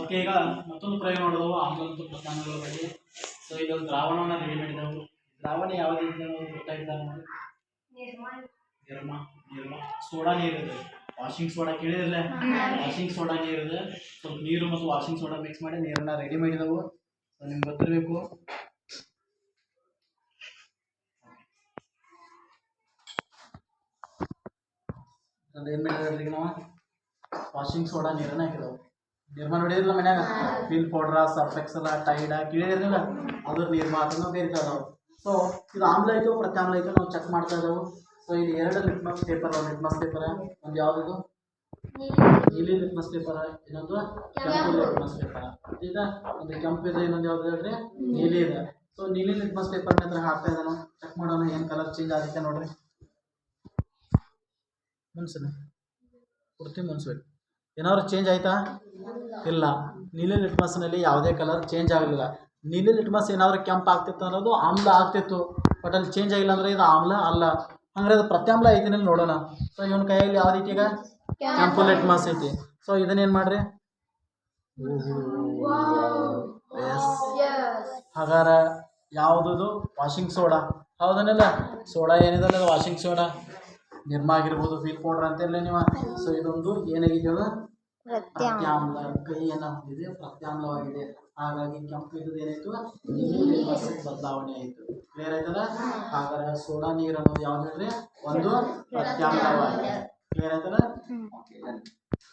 Okay ಈಗ ಮತ್ತೊಂದು ಪ್ರಯೋಗ ನೋಡೋದು ಆಮ್ಲ ಮತ್ತು ಪ್ರಧಾನಗಳ ಬಗ್ಗೆ. ಸೊ ಈಗ ಒಂದು ದ್ರಾವಣವನ್ನು ರೆಡಿ ಮಾಡಿದೆವು ದ್ರಾವಣ ಯಾವ ರೀತಿ ಗೊತ್ತಾಗಿದ್ದಾರೆ ನೋಡಿ ನಿರ್ಮ. ನಿರ್ಮ ಸೋಡಾ ನೀರಿದೆ ವಾಷಿಂಗ್ ಸೋಡಾ ಕೇಳಿರಲ್ಲ ವಾಷಿಂಗ್ ಸೋಡಾ ಇದೆ. ಸ್ವಲ್ಪ ನೀರು ಮತ್ತು ವಾಷಿಂಗ್ ಸೋಡಾ ಮಿಕ್ಸ್ ಮಾಡಿ ನೀರನ್ನ ರೆಡಿ ಮಾಡಿದವು. ಸೊ ನಿಮ್ಗೆ ಗೊತ್ತಿರಬೇಕು. ಏನು ಮಾಡಿದ್ರಿ ನಾವು? ವಾಷಿಂಗ್ ಸೋಡಾ ನೀರನ್ನ ಹಾಕಿದೆವು. ನಿರ್ಮ ನೋಡಿದ್ರಲ್ಲ ಮನ್ಯಾಗ. ಫಿಲ್ ಪೌಡ್ರ ಸರ್ಫೆಕ್ಸಲ ಟೈಡ ಕೇಳಿರಲಿಲ್ಲ ಅದ್ರ ನಿರ್ಮಾತನ ಬೇರೆ ನಾವು ಸೊ ಇದು ಆಮ್ಲ ಐತು ಪ್ರತ್ಯಾಮ್ಲ ಐತು ನಾವು ಚೆಕ್ ಮಾಡ್ತಾ ಇದ್ದಾವೆ. ಸೊ ಇಲ್ಲಿ ಎರಡು ಲಿಟ್ಮಸ್ ಪೇಪರ್ ಲಿಟ್ಮಸ್ ಪೇಪರ್ ಒಂದು ಯಾವ್ದು ನೀಲಿ ಲಿಟ್ಮಸ್ ಪೇಪರ್ ಇನ್ನೊಂದು ಕೆಂಪು ಲಿಟ್ಮಸ್ ಪೇಪರ್ ಈಗ ಒಂದು ಕೆಂಪು ಇದೆ, ಇನ್ನೊಂದು ಯಾವ್ದು ಹೇಳ್ರಿ? ನೀಲಿ ಇದೆ. ಸೊ ನೀಲಿ ಲಿಟ್ಮಸ್ ಪೇಪರ್ ಹತ್ರ ಹಾಕ್ತಾ ಚೆಕ್ ಮಾಡೋಣ ಏನು ಕಲರ್ ಚೇಂಜ್ ಆಗುತ್ತೆ ನೋಡ್ರಿ. ಮುನ್ಸನ. ಕುರ್ತಿ ಮುನ್ಸ್ಬೇಕು. ಏನಾದ್ರು ಚೇಂಜ್ ಆಯ್ತಾ? ಇಲ್ಲ. ನೀಲಿ ಲಿಟ್ಮಸ್ನಲ್ಲಿ ಯಾವುದೇ ಕಲರ್ ಚೇಂಜ್ ಆಗಲಿಲ್ಲ. ನೀಲಿ ಲಿಟ್ಮಸ್ ಏನಾದ್ರು ಕೆಂಪು ಆಗ್ತಿತ್ತು ಅನ್ನೋದು ಆಮ್ಲ ಆಗ್ತಿತ್ತು. ಬಟ್ ಅಲ್ಲಿ ಚೇಂಜ್ ಆಗಿಲ್ಲ ಅಂದರೆ ಇದು ಆಮ್ಲ ಅಲ್ಲ. ಹಂಗಾರೆ ಅದು ಪ್ರತ್ಯಾಮ್ಲ ಐತಿನಲ್ಲಿ ನೋಡೋಣ. ಸೊ ಇವನ ಕೈಯಲ್ಲಿ ಯಾವ ರೀತಿ ಈಗ? ಕೆಂಪು ಲಿಟ್ಮಸ್ ಐತಿ. ಸೊ ಇದನ್ನೇನು ಮಾಡ್ರಿ? ಯಾವುದು ಯಾವುದದು? ವಾಷಿಂಗ್ ಸೋಡಾ ಹೌದನಿಲ್ಲ? ಸೋಡಾ ಏನಿದಲ್ಲ ವಾಷಿಂಗ್ ಸೋಡಾ ನಿರ್ಮಾ ಆಗಿರ್ಬೋದು ಫೀಲ್ ಪೌಡ್ರ್ ಅಂತಿರಲ್ಲ ನೀವು. ಸೊ ಇದೊಂದು ಏನಾಗಿದೆ ಪ್ರತ್ಯಾಮ್ಲ ಕೈ ಏನಾಗ್ತಿದೆ ಪ್ರತ್ಯಾಮ್ಲವಾಗಿದೆ ಹಾಗಾಗಿ ಕೆಂಪು ಇದ್ದದ್ದು ಏನಾಯ್ತು ಬದಲಾವಣೆ ಆಯಿತು. ಕ್ಲಿಯರ್ ಆಯ್ತದ ಹಾಗಾದ್ರೆ ಸೋಡಾ ನೀರು ಅನ್ನೋದು ಯಾವ್ದು ಒಂದು ಪ್ರತ್ಯಾಮ್ಲವಾಗಿದೆ ಕ್ಲಿಯರ್ ಆಯ್ತದ ಓಕೆ